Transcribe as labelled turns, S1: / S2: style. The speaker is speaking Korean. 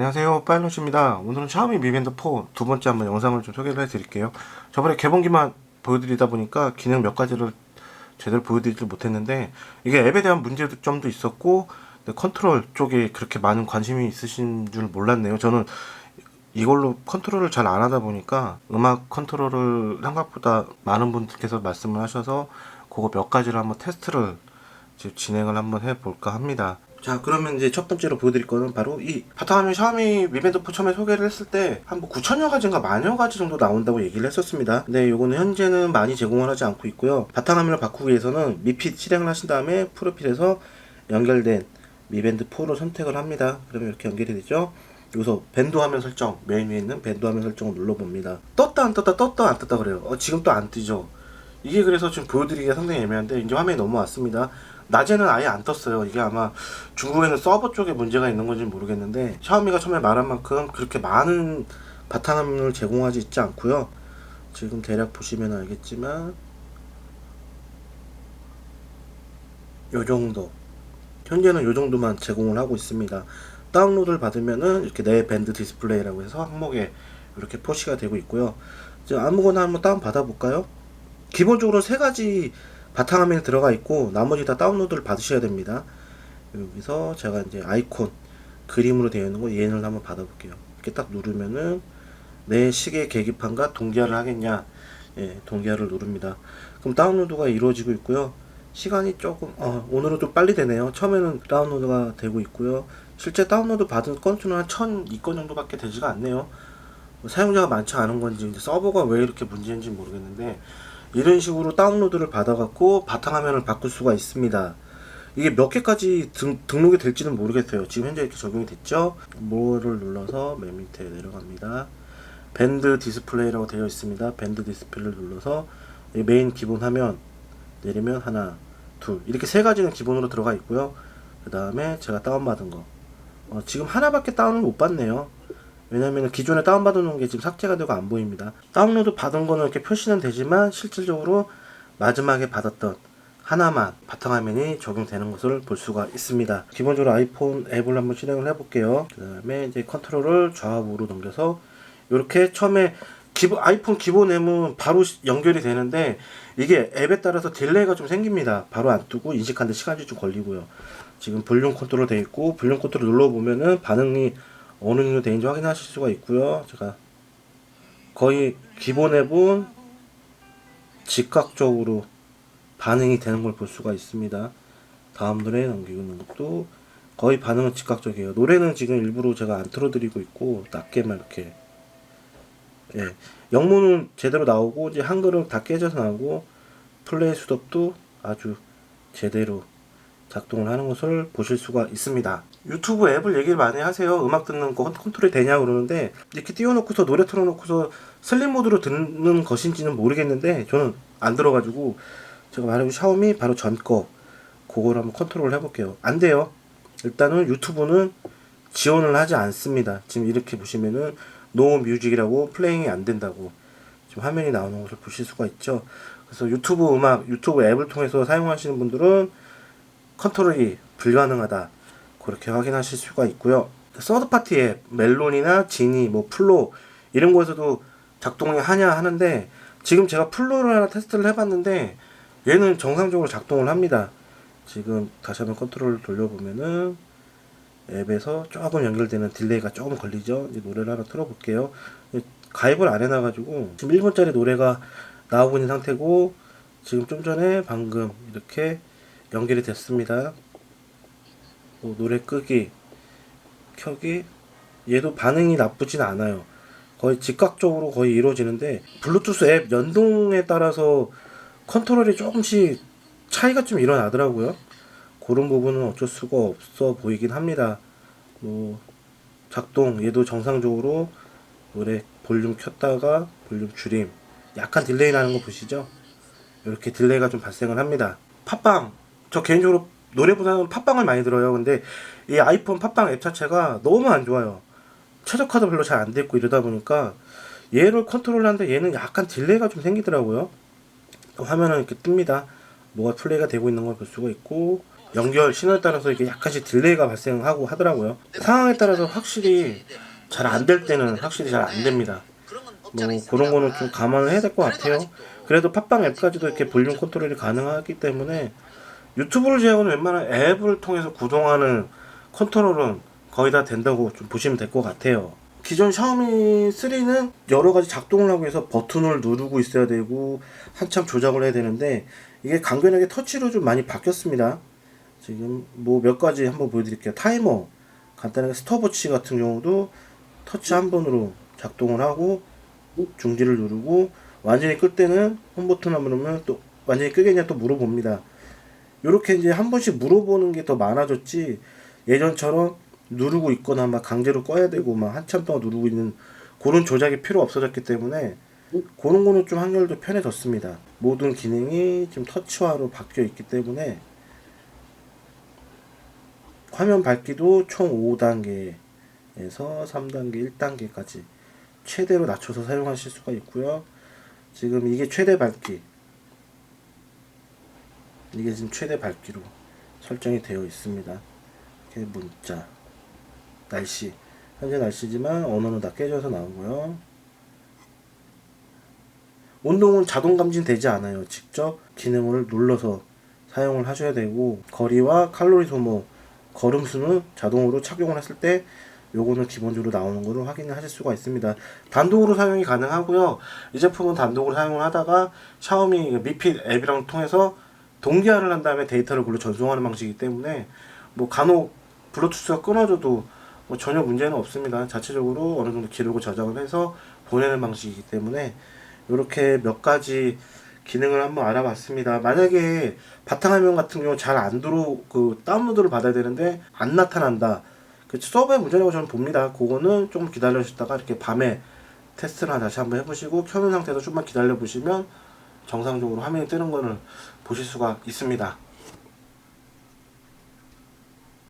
S1: 안녕하세요. 파일럿입니다. 오늘은 샤오미 미밴드 4 두 번째 한번 영상을 좀 소개를 해드릴게요. 저번에 개봉기만 보여드리다 보니까 기능 몇 가지를 제대로 보여드리지 못했는데 이게 앱에 대한 문제점도 있었고 컨트롤 쪽에 그렇게 많은 관심이 있으신 줄 몰랐네요. 저는 이걸로 컨트롤을 잘 안 하다 보니까 음악 컨트롤을 생각보다 많은 분들께서 말씀을 하셔서 그거 몇 가지를 한번 테스트를 진행을 한번 해볼까 합니다. 자 그러면 이제 첫 번째로 보여드릴 거는 바로 이 바탕화면 샤오미 미밴드 4 처음에 소개를 했을 때 한 뭐 9천여 가지인가 만여 가지 정도 나온다고 얘기를 했었습니다. 근데 요거는 현재는 많이 제공을 하지 않고 있고요. 바탕화면을 바꾸기 위해서는 미핏 실행을 하신 다음에 프로필에서 연결된 미밴드 4로 선택을 합니다. 그러면 이렇게 연결이 되죠? 여기서 밴드 화면 설정 메인 위에 있는 밴드 화면 설정을 눌러봅니다. 떴다 안 떴다 떴다 안 떴다 그래요. 어, 지금 또 안 뜨죠? 이게 그래서 지금 보여드리기가 상당히 애매한데 이제 화면이 넘어왔습니다. 낮에는 아예 안 떴어요. 이게 아마 중국에는 서버 쪽에 문제가 있는 건지 모르겠는데 샤오미가 처음에 말한 만큼 그렇게 많은 바탕화면을 제공하지 있지 않고요. 지금 대략 보시면 알겠지만 요 정도 현재는 요 정도만 제공을 하고 있습니다. 다운로드를 받으면은 이렇게 내 밴드 디스플레이라고 해서 항목에 이렇게 표시가 되고 있고요. 이제 아무거나 한번 다운 받아 볼까요? 기본적으로 세 가지 바탕화면이 들어가 있고 나머지 다 다운로드를 받으셔야 됩니다. 여기서 제가 이제 아이콘 그림으로 되어 있는 거 얘를 한번 받아볼게요. 이렇게 딱 누르면은 내 시계 계기판과 동기화를 하겠냐? 예, 동기화를 누릅니다. 그럼 다운로드가 이루어지고 있고요. 시간이 조금 어, 오늘은 좀 빨리 되네요. 처음에는 다운로드가 되고 있고요. 실제 다운로드 받은 건수는 한 1002건 정도밖에 되지가 않네요. 뭐 사용자가 많지 않은 건지 서버가 왜 이렇게 문제인지 모르겠는데 이런 식으로 다운로드를 받아갖고 바탕화면을 바꿀 수가 있습니다. 이게 몇 개까지 등, 등록이 될지는 모르겠어요. 지금 현재 이렇게 적용이 됐죠? 뭐를 눌러서 맨 밑에 내려갑니다. 밴드 디스플레이라고 되어 있습니다. 밴드 디스플레이를 눌러서 이 메인 기본 화면 내리면 하나, 둘 이렇게 세 가지는 기본으로 들어가 있고요. 그 다음에 제가 다운받은 거 어, 지금 하나밖에 다운을 못 받네요. 왜냐면 기존에 다운받아 놓은 게 지금 삭제가 되고 안 보입니다. 다운로드 받은 거는 이렇게 표시는 되지만 실질적으로 마지막에 받았던 하나만 바탕화면이 적용되는 것을 볼 수가 있습니다. 기본적으로 아이폰 앱을 한번 실행을 해볼게요. 그 다음에 이제 컨트롤을 좌우로 넘겨서 이렇게 처음에 기본, 아이폰 기본 앱은 바로 시- 연결이 되는데 이게 앱에 따라서 딜레이가 좀 생깁니다. 바로 안 뜨고 인식하는데 시간이 좀 걸리고요. 지금 볼륨 컨트롤 되어 있고 볼륨 컨트롤 눌러보면은 반응이 어느 정도 되는지 확인하실 수가 있고요. 제가 거의 기본 앱은 즉각적으로 반응이 되는 걸 볼 수가 있습니다. 다음 노래 넘기고 있는 것도 거의 반응은 즉각적이에요. 노래는 지금 일부러 제가 안 틀어드리고 있고 낮게만 이렇게 예 영문은 제대로 나오고 이제 한글은 다 깨져서 나오고 플레이 수dob도 아주 제대로 작동을 하는 것을 보실 수가 있습니다. 유튜브 앱을 얘기를 많이 하세요. 음악 듣는 거 컨트롤이 되냐 그러는데 이렇게 띄워놓고서 노래 틀어놓고서 슬림 모드로 듣는 것인지는 모르겠는데 저는 안 들어가지고 제가 말해준 샤오미 바로 전 거 그걸 한번 컨트롤 해볼게요. 안 돼요. 일단은 유튜브는 지원을 하지 않습니다. 지금 이렇게 보시면은 노 뮤직이라고 플레잉이 안 된다고 지금 화면이 나오는 것을 보실 수가 있죠. 그래서 유튜브 음악, 유튜브 앱을 통해서 사용하시는 분들은 컨트롤이 불가능하다. 그렇게 확인하실 수가 있고요. 서드 파티 앱, 멜론이나 지니, 뭐 플로 이런 거에서도 작동이 하냐 하는데 지금 제가 플로를 하나 테스트를 해봤는데 얘는 정상적으로 작동을 합니다. 지금 다시 한번 컨트롤을 돌려보면은 앱에서 조금 연결되는 딜레이가 조금 걸리죠. 이제 노래를 하나 틀어볼게요. 가입을 안 해놔가지고 지금 1분짜리 노래가 나오고 있는 상태고 지금 좀 전에 방금 이렇게 연결이 됐습니다. 뭐 노래 끄기, 켜기, 얘도 반응이 나쁘진 않아요. 거의 즉각적으로 거의 이루어지는데 블루투스 앱 연동에 따라서 컨트롤이 조금씩 차이가 좀 일어나더라고요. 그런 부분은 어쩔 수가 없어 보이긴 합니다. 뭐 작동 얘도 정상적으로 노래 볼륨 켰다가 볼륨 줄임 약간 딜레이 나는 거 보시죠? 이렇게 딜레이가 좀 발생을 합니다. 팟빵 저 개인적으로 노래보다는 팟빵을 많이 들어요. 근데 이 아이폰 팟빵 앱 자체가 너무 안 좋아요. 최적화도 별로 잘 안 됐고 이러다 보니까 얘를 컨트롤하는데 얘는 약간 딜레이가 좀 생기더라고요. 화면은 이렇게 뜹니다. 뭐가 플레이가 되고 있는 걸 볼 수가 있고 연결 신호에 따라서 이게 약간씩 딜레이가 발생하고 하더라고요. 상황에 따라서 확실히 잘 안 될 때는 확실히 잘 안 됩니다. 뭐 그런 거는 좀 감안을 해야 될 것 같아요. 그래도 팟빵 앱까지도 이렇게 볼륨 컨트롤이 가능하기 때문에 유튜브를 제외하고는 웬만한 앱을 통해서 구동하는 컨트롤은 거의 다 된다고 좀 보시면 될 것 같아요. 기존 샤오미 3는 여러 가지 작동을 하고 해서 버튼을 누르고 있어야 되고 한참 조작을 해야 되는데 이게 간결하게 터치로 좀 많이 바뀌었습니다. 지금 뭐 몇 가지 한번 보여드릴게요. 타이머 간단하게 스톱워치 같은 경우도 터치 한 번으로 작동을 하고 중지를 누르고 완전히 끌 때는 홈 버튼 누르면 또 완전히 끄겠냐 또 물어봅니다. 요렇게 이제 한 번씩 물어보는 게 더 많아졌지 예전처럼 누르고 있거나 막 강제로 꺼야 되고 막 한참 동안 누르고 있는 그런 조작이 필요 없어졌기 때문에 그런 거는 좀 한결도 편해졌습니다. 모든 기능이 지금 터치화로 바뀌어 있기 때문에 화면 밝기도 총 5단계에서 3단계, 1단계까지 최대로 낮춰서 사용하실 수가 있고요. 지금 이게 최대 밝기. 이게 지금 최대 밝기로 설정이 되어 있습니다. 이렇게 문자, 날씨. 현재 날씨지만 언어는 다 깨져서 나오고요. 온도는 자동 감지되지 않아요. 직접 기능을 눌러서 사용을 하셔야 되고 거리와 칼로리 소모, 걸음 수는 자동으로 착용을 했을 때 요거는 기본적으로 나오는 거를 확인을 하실 수가 있습니다. 단독으로 사용이 가능하고요. 이 제품은 단독으로 사용을 하다가 샤오미 미핏 앱이랑 통해서 동기화를 한 다음에 데이터를 글로 전송하는 방식이기 때문에 뭐 간혹 블루투스가 끊어져도 뭐 전혀 문제는 없습니다. 자체적으로 어느 정도 기록을 저장을 해서 보내는 방식이기 때문에 이렇게 몇 가지 기능을 한번 알아봤습니다. 만약에 바탕화면 같은 경우 잘 안 들어 그 다운로드를 받아야 되는데 안 나타난다. 그 서버의 문제라고 저는 봅니다. 그거는 좀 기다려 주다가 이렇게 밤에 테스트를 다시 한번 해보시고 켜놓은 상태에서 좀만 기다려 보시면 정상적으로 화면이 뜨는 거를 보실 수가 있습니다.